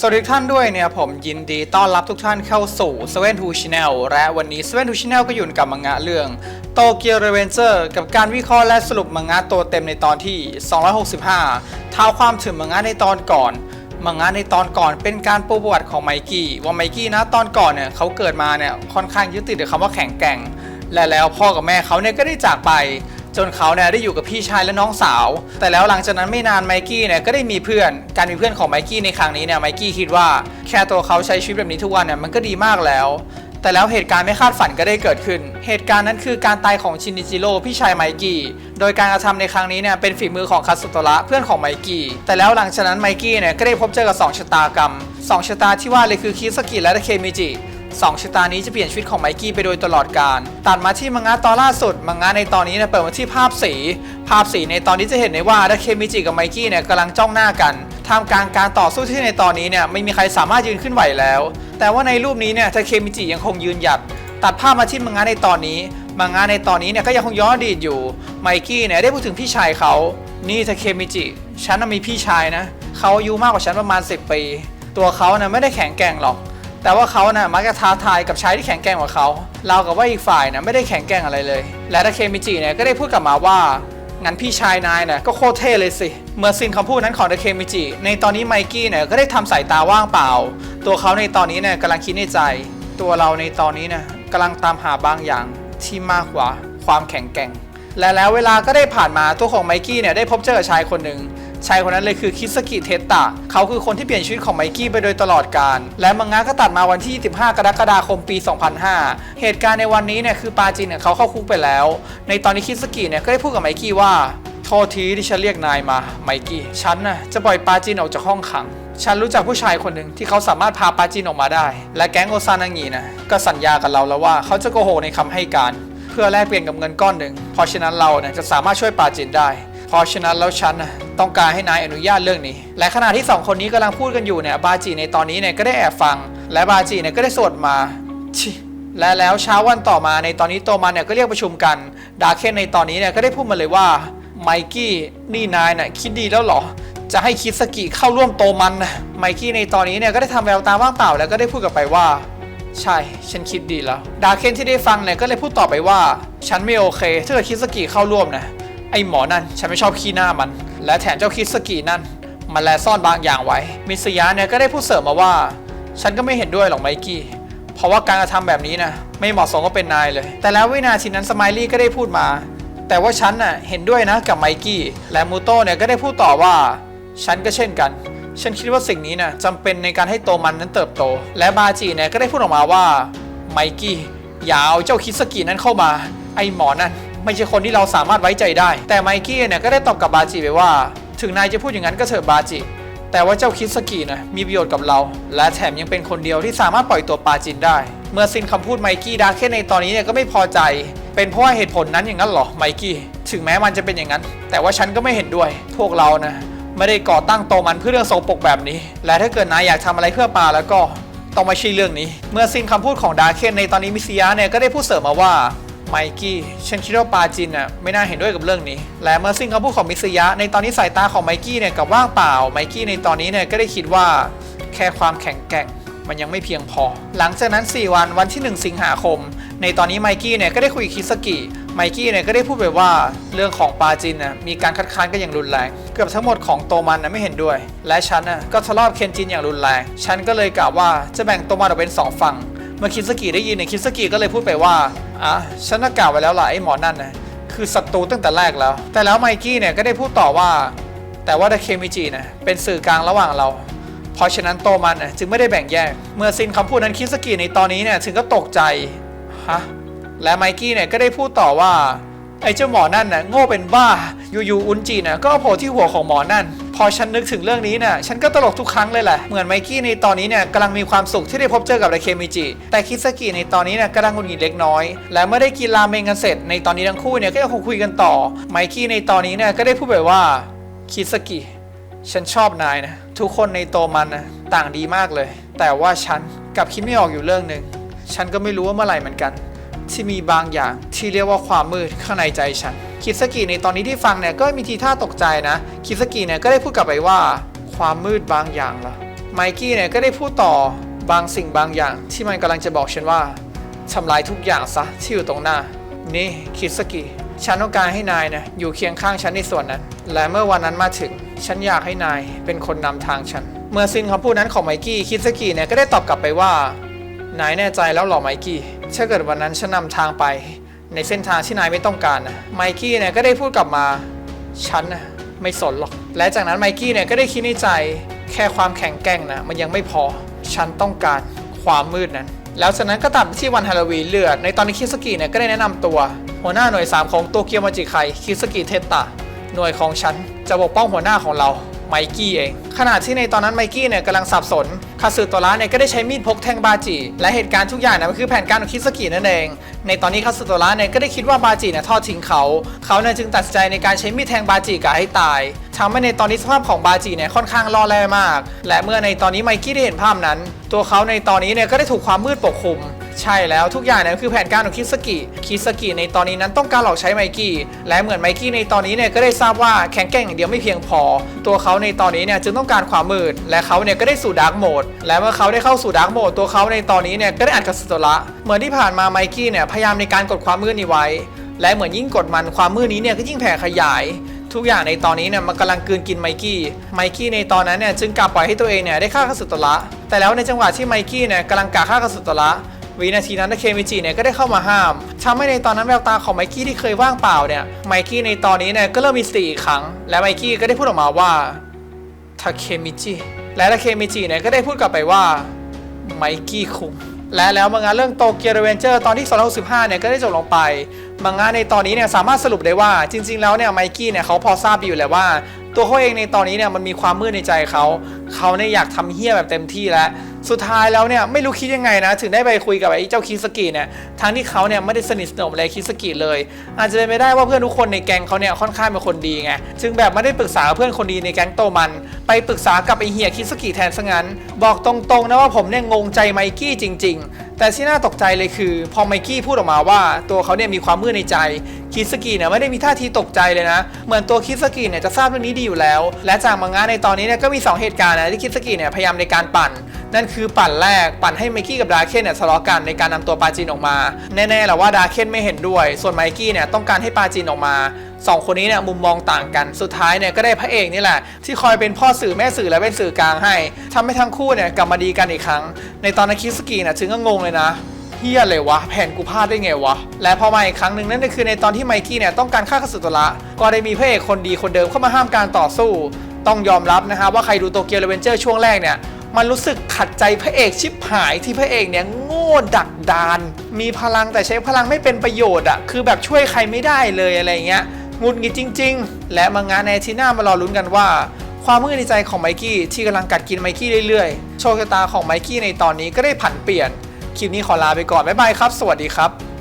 สวัสดีท่านด้วยเนี่ยผมยินดีต้อนรับทุกท่านเข้าสู่ Seven Two Channel และวันนี้ Seven Two Channel ก็อยู่กับมังงะเรื่อง Tokyo Revenger กับการวิเคราะห์และสรุปมังงะตัวเต็มในตอนที่ 265 ท้าวความถึงมังงะในตอนก่อน มังงะในตอนก่อนเป็นการปูประวัติของไมกี้ว่าไมกี้นะตอนก่อนเนี่ยเขาเกิดมาเนี่ยค่อนข้างยึดติดกับคำว่าแข็งแกร่ง และแล้วพ่อกับแม่เขาเนี่ยก็ได้จากไป จนเขาเนี่ยได้อยู่กับพี่ชายและน้องสาว แต่แล้วหลังจากนั้นไม่นานไมกี้เนี่ยก็ได้มีเพื่อน การมีเพื่อนของไมกี้ในครั้งนี้เนี่ยไมกี้คิดว่าแค่ตัวเขาใช้ชีวิตแบบนี้ทุกวันเนี่ยมันก็ดีมากแล้ว แต่แล้วเหตุการณ์ไม่คาดฝันก็ได้เกิดขึ้น เหตุการณ์นั้นคือการตายของชินิจิโร่พี่ชายไมกี้โดยการกระทำในครั้งนี้เนี่ยเป็นฝีมือของคาสุโตระเพื่อนของไมกี้แต่แล้วหลังจากนั้นไมกี้เนี่ยก็ได้พบเจอกับสองชะตากรรมสองชะตาที่ว่าเลยคือคิสกิและเคมิจิ สองชะตานี้จะเปลี่ยนชีวิตของไมกี้ไปโดยตลอดกาลตัดมาที่มังงะตอนล่าสุด มังงะในตอนนี้เนี่ยเปิดมาที่ภาพสี ภาพสีในตอนนี้จะเห็นได้ว่าดาเคมิจิกับไมกี้เนี่ยกำลังจ้องหน้ากันท่ามกลางการต่อสู้ที่ในตอนนี้เนี่ยไม่มีใครสามารถยืนขึ้นไหวแล้ว แต่ว่าในรูปนี้เนี่ยทาเคมิจิยังคงยืนหยัด ตัดภาพมาที่มังงะในตอนนี้ มังงะในตอนนี้เนี่ยก็ยังคงย้อนอดีตอยู่ ไมกี้เนี่ยได้พูดถึงพี่ชายเขา นี่ทาเคมิจิ ฉันมีพี่ชายนะ เขาอายุมากกว่าฉันประมาณ 10 ปี ตัวเขาน่ะไม่ได้แข็งแกร่งหรอก แต่ว่าเขาน่ะมักจะท้าทายกับชายที่แข็งแกร่งกว่าเขาเรากับว่าอีกฝ่ายน่ะไม่ได้แข็งแกร่งอะไรเลย และทาเคมิจิเนี่ยก็ได้พูดกลับมาว่างั้นพี่ชายนายน่ะก็โคตรเท่เลยสิ เมื่อสิ้นคำพูดนั้นของทาเคมิจิ ในตอนนี้ไมกี้เนี่ยก็ได้ทำสายตาว่างเปล่า ตัวเขาในตอนนี้เนี่ยกำลังคิดในใจ ตัวเราในตอนนี้เนี่ยกำลังตามหาบางอย่างที่มากกว่าความแข็งแกร่ง และแล้วเวลาก็ได้ผ่านมาตัวของไมกี้เนี่ยได้พบเจอกับชายคนหนึ่ง ชายคนนั้นเลยคือคิสกิเทตะ เขาคือคนที่เปลี่ยนชีวิตของไมกี้ไปโดยตลอดกาลและมังงะก็ตัดมาวันที่ 25 กรกฎาคมปี 2005 เหตุการณ์ในวันนี้เนี่ยคือปาจินเนี่ยเขาเข้าคุกไปแล้ว ในตอนนี้คิสกิเนี่ยก็ได้พูดกับไมกี้ว่า โทษทีที่ฉันเรียกนายมาไมกี้ ฉันน่ะจะปล่อยปาจินออกจากห้องขังฉันรู้จักผู้ชายคนหนึ่งที่เขาสามารถพาปาจินออกมาได้ และแก๊งโอซานางินะก็สัญญากับเราแล้วว่าเขาจะโกหกในคำให้การ เพื่อแลกเปลี่ยนกับเงินก้อนหนึ่งเพราะฉะนั้นเราเนี่ยจะสามารถช่วยปาจินได้ เพราะฉะนั้นแล้วฉันนะต้องการให้นายอนุญาตเรื่องนี้ และขณะที่สองคนนี้กำลังพูดกันอยู่เนี่ยบาจิในตอนนี้เนี่ยก็ได้แอบฟัง และบาจิเนี่ยก็ได้สวดมาและแล้วเช้าวันต่อมาในตอนนี้โตมันเนี่ยก็เรียกประชุมกันดาเคนในตอนนี้เนี่ยก็ได้พูดมาเลยว่าไมกี้นี่นายน่ะคิดดีแล้วเหรอจะให้คิดสกิเข้าร่วมโตมันนะไมกี้ในตอนนี้เนี่ยก็ได้ทำแววตาว่างเปล่าแล้วก็ได้พูดกลับไปว่า ใช่ ฉันคิดดีแล้ว ดาเคนที่ได้ฟังเนี่ยก็เลยพูดต่อไปว่า ฉันไม่โอเค ถ้าเกิดคิสกิเข้าร่วมนะ ไอหมอนั่นฉันไม่ชอบขี้หน้ามัน และแถมเจ้าคิสกินั่น มันแลซ่อนบางอย่างไว้ มิสยาเนี่ยก็ได้พูดเสริมมาว่า ฉันก็ไม่เห็นด้วยหรอกไมกี้ เพราะว่าการกระทำแบบนี้นะไม่เหมาะสมก็เป็นนายเลย แต่แล้ววินาทีนั้นสไมลี่ก็ได้พูดมา แต่ว่าฉันน่ะเห็นด้วยนะกับไมกี้ และมูโต้เนี่ยก็ได้พูดต่อว่า ฉันก็เช่นกัน ฉันคิดว่าสิ่งนี้นะจำเป็นในการให้โตมันนั้นเติบโต และบาจิเนี่ยก็ได้พูดออกมาว่าไมกี้อย่าเอาเจ้าคิสกินั้นเข้ามา ไอหมอนั่น ไม่ใช่คนที่เราสามารถไว้ใจได้ แต่ไมกี้เนี่ยก็ได้ตอบกับบาจิไปว่า ถึงนายจะพูดอย่างนั้นก็เถอะบาจิ แต่ว่าเจ้าคิสกินะมีประโยชน์กับเรา และแถมยังเป็นคนเดียวที่สามารถปล่อยตัวปาจินได้ เมื่อสิ้นคำพูดไมกี้ดาเคนในตอนนี้เนี่ยก็ไม่พอใจ เป็นเพราะเหตุผลนั้นอย่างนั้นเหรอไมกี้ถึงแม้มันจะเป็นอย่างนั้น แต่ว่าฉันก็ไม่เห็นด้วย พวกเรานะไม่ได้ก่อตั้งโตมันเพื่อเรื่องโสปกแบบนี้ และถ้าเกิดนายอยากทำอะไรเพื่อปาแล้วก็ต้องไม่ใช่เรื่องนี้ เมื่อสิ้นคำพูดของดาเคนในตอนนี้มิซิยะเนี่ยก็ได้พูดเสริมมาว่า ไมกี้ฉันคิดว่าปาจินน่ะไม่น่าเห็นด้วยกับเรื่องนี้ และเมื่อสิ้นคำพูดของมิซิยะ ในตอนนี้สายตาของไมกี้เนี่ยกับว่างเปล่าไมกี้ในตอนนี้เนี่ยก็ได้คิดว่าแค่ความแข็งแกร่งมันยังไม่เพียงพอ หลังจากนั้น 4 วันวันที่ 1 สิงหาคม ในตอนนี้ไมกี้เนี่ยก็ได้คุยกับคิสกิไมกี้เนี่ยก็ได้พูดไปว่าเรื่องของปาจินน่ะมีการคัดค้านกันอย่างรุนแรง เกือบทั้งหมดของโตมันนะไม่เห็นด้วย และฉันน่ะก็ทะเลาะเคนจินอย่างรุนแรง ฉันก็เลยกล่าวว่าจะแบ่งโตมันออกเป็นสองฝั่ง เมื่อคิสกิได้ยินเนี่ยคิสกิก็เลยพูดไปว่า อะฉันกล่าวไว้แล้วล่ะไอ้หมอนั่นนะคือศัตรูตั้งแต่แรกแล้ว แต่แล้วไมกี้เนี่ยก็ได้พูดต่อว่า แต่ว่าดาเคมิจินะเป็นสื่อกลางระหว่างเรา เพราะฉะนั้นโตมันนะจึงไม่ได้แบ่งแยก เมื่อสิ้นคำพูดนั้นคิสกิในตอนนี้เนี่ยถึงก็ตกใจฮะและไมกี้เนี่ยก็ได้พูดต่อว่าไอ้เจ้าหมอนั่นน่ะโง่เป็นบ้าอยู่ๆอุนจิน่ะก็โผล่ที่หัวของหมอนั่น พอฉันนึกถึงเรื่องนี้น่ะฉันก็ตลกทุกครั้งเลยแหละ เหมือนไมกี้ในตอนนี้เนี่ยกำลังมีความสุขที่ได้พบเจอกับไดเคมิจิ แต่คิสกิในตอนนี้เนี่ยกำลังหงุดหงิดเล็กน้อย และเมื่อได้กินราเมงกันเสร็จ ในตอนนี้ทั้งคู่เนี่ยก็ยังคงคุยกันต่อ ไมกี้ในตอนนี้เนี่ยก็ได้พูดไปว่าคิสกิฉันชอบนายนะทุกคนในโตมันนะต่างดีมากเลย แต่ว่าฉันกลับคิดไม่ออกอยู่เรื่องหนึ่งฉันก็ไม่รู้ว่าเมื่อไหร่เหมือนกัน ที่มีบางอย่างที่เรียกว่าความมืดข้างในใจฉัน คิสกิในตอนนี้ที่ฟังเนี่ยก็มีทีท่าตกใจนะคิสกิเนี่ยก็ได้พูดกลับไปว่า ความมืดบางอย่างเหรอไมกี้เนี่ยก็ได้พูดต่อบางสิ่งบางอย่าง ที่มันกำลังจะบอกฉันว่าทำลายทุกอย่างซะที่อยู่ตรงหน้า นี่คิสกิฉันต้องการให้นายนะอยู่เคียงข้างฉันในส่วนนั้น และเมื่อวันนั้นมาถึง ฉันอยากให้นายเป็นคนนำทางฉัน เมื่อสิ้นคำพูดนั้นของไมกี้คิสกิเนี่ยก็ได้ตอบกลับไปว่านายแน่ใจแล้วหรอไมกี้ถ้าเกิดวันนั้นฉันนำทางไป ในเส้นทางที่นายไม่ต้องการนะไมกี้เนี่ยก็ได้พูดกลับมาฉันนะไม่สนหรอก และจากนั้นไมกี้เนี่ยก็ได้คิดในใจแค่ความแข็งแกร่งนะมันยังไม่พอฉันต้องการความมืดนั้น แล้วจากนั้นก็ตัดที่วันฮาโลวีนเลือด ในตอนนี้คิสกิเนี่ยก็ได้แนะนำตัว หัวหน้าหน่วย 3 ของโตเกียวมาจิไคคิสกิเทตะหน่วยของฉันจะปกป้องหัวหน้าของเราไมกี้เอง ขณะที่ในตอนนั้นไมกี้เนี่ยกำลังสับสน คาสึโตระเนี่ยก็ได้ใช้มีดพกแทงบาจิ และเหตุการณ์ทุกอย่างเนี่ยมันคือแผนการของคิสกินั่นเอง ในตอนนี้คาสึโตระเนี่ยก็ได้คิดว่าบาจิเนี่ยทอดทิ้งเขา เขาเนี่ยจึงตัดใจในการใช้มีดแทงบาจิกะให้ตายทำให้ในตอนนี้สภาพของบาจิเนี่ยค่อนข้างล่อแร่มาก และเมื่อในตอนนี้ไมกี้ได้เห็นภาพนั้น ตัวเขาในตอนนี้เนี่ยก็ได้ถูกความมืดปกคลุม ใช่แล้วทุกอย่างนี่ยคือแผนการของคิสกิ คิสกิในตอนนี้นั้นต้องการหลอกใช้ไมกี้ และเหมือนไมกี้ในตอนนี้เนี่ยก็ได้ทราบว่าแข็งแกร่งอย่างเดียวไม่เพียงพอ ตัวเขาในตอนนี้เนี่ยจึงต้องการความมืด และเขาเนี่ยก็ได้สู่ดาร์กโหมด และเมื่อเขาได้เข้าสู่ดาร์กโหมดตัวเขาในตอนนี้เนี่ยก็ได้อัดกับสตระ เหมือนที่ผ่านมาไมกี้เนี่ยพยายามในการกดความมืดนี้ไว้ และเหมือนยิ่งกดมันความมืดนี้เนี่ยก็ยิ่งแผ่ขยายทุกอย่างในตอนนี้เนี่ยมันกำลังกืนกินไมกี้ ไมกี้ในตอนนั้นเนี่ยจึงกลับปล่อยให้ตัวเองเนี่ยได้ฆ่าคาสุตระ แต่แล้วในจังหวะที่ไมกี้เนี่ยกำลังกะฆ่าคาสุตระ วินาทีนั้นเคมิจิเนี่ยก็ได้เข้ามาห้ามทำให้ในตอนนั้นแววตาของไมกี้ที่เคยว่างเปล่าเนี่ยไมกี้ในตอนนี้เนี่ยก็เริ่มมีสติอีกครั้ง และไมกี้ก็ได้พูดออกมาว่าทาเคมิจิและทาเคมิจิเนี่ยก็ได้พูดกลับไปว่าไมกี้คุงและแล้วมังงะเรื่องโตเกียวเรเวนเจอร์ตอนที่265เนี่ยก็ได้จบลงไป มังงะในตอนนี้เนี่ยสามารถสรุปได้ว่าจริง ๆ แล้วเนี่ยไมกี้เนี่ยเขาพอทราบดีอยู่แล้วว่า ตัวเขาเองในตอนนี้เนี่ยมันมีความมืดในใจเขา เขาเนี่ยอยากทำเฮี้ยแบบเต็มที่แล้ว สุดท้ายแล้วเนี่ยไม่รู้คิดยังไงนะ ถึงได้ไปคุยกับไอ้เจ้าคิสกิเนี่ยทั้งที่เขาเนี่ยไม่ได้สนิทสนมอะไรคิสกิเลย อาจจะเป็นไปได้ว่าเพื่อนทุกคนในแก๊งเขาเนี่ยค่อนข้างเป็นคนดีไงจึงแบบไม่ได้ปรึกษาเพื่อนคนดีในแก๊งโตมัน ไปปรึกษากับไอ้เฮียคิสกิแทนซะงั้น บอกตรงๆนะว่าผมเนี่ยงงใจไมกี้จริง ๆแต่ที่น่าตกใจเลยคือ พอไมกี้พูดออกมาว่าตัวเขาเนี่ยมีความมืดในใจคิสกิเนี่ยไม่ได้มีท่าทีตกใจเลยนะ เหมือนตัวคิสกิเนี่ยจะทราบเรื่องนี้ดีอยู่แล้ว และจากมังงะในตอนนี้เนี่ยก็มี 2 เหตุการณ์นะที่คิสกิเนี่ยพยายามในการปั่น นั่นคือปั่นแรกปั่นให้ไมกี้กับดาเคนเนี่ยทะเลาะกันในการนำตัวปาจินออกมา แน่ๆแหละว่าดาเคนไม่เห็นด้วย ส่วนไมกี้เนี่ยต้องการให้ปาจินออกมาสองคนนี้เนี่ยมุมมองต่างกัน สุดท้ายเนี่ยก็ได้พระเอกนี่แหละ ที่คอยเป็นพ่อสื่อแม่สื่อและเป็นสื่อกลางให้ทำให้ทั้งคู่เนี่ยกลับมาดีกันอีกครั้ง ในตอนนั้นคิสกิเนี่ยถึงก็งงเลยนะเฮียเลยวะแผนกูพลาดได้ไงวะ และพอมาอีกครั้งหนึ่งนั่นก็คือในตอนที่ไมกี้เนี่ยต้องการฆ่าคาสุตระก็ได้มีพระเอกคนดีคนเดิมเข้ามาห้ามการต่อสู้ ต้องยอมรับนะฮะว่าใครดูโตเกียวเรเวนเจอร์ช่วงแรกเนี่ยมันรู้สึกขัดใจพระเอกชิบหายที่พระเอกเนี่ยโง่ดักดาน มีพลังแต่ใช้พลังไม่เป็นประโยชน์อะคือแบบช่วยใครไม่ได้เลยอะไรเงี้ย หงุดหงิดจริง ๆ และมังงะในทีหน้ามารอลุ้นกันว่า ความมืดในใจของไมกี้ที่กำลังกัดกินไมกี้เรื่อยๆ โชคชะตาของไมกี้ในตอนนี้ก็ได้ผันเปลี่ยน คลิปนี้ขอลาไปก่อน บ๊ายบายครับ สวัสดีครับ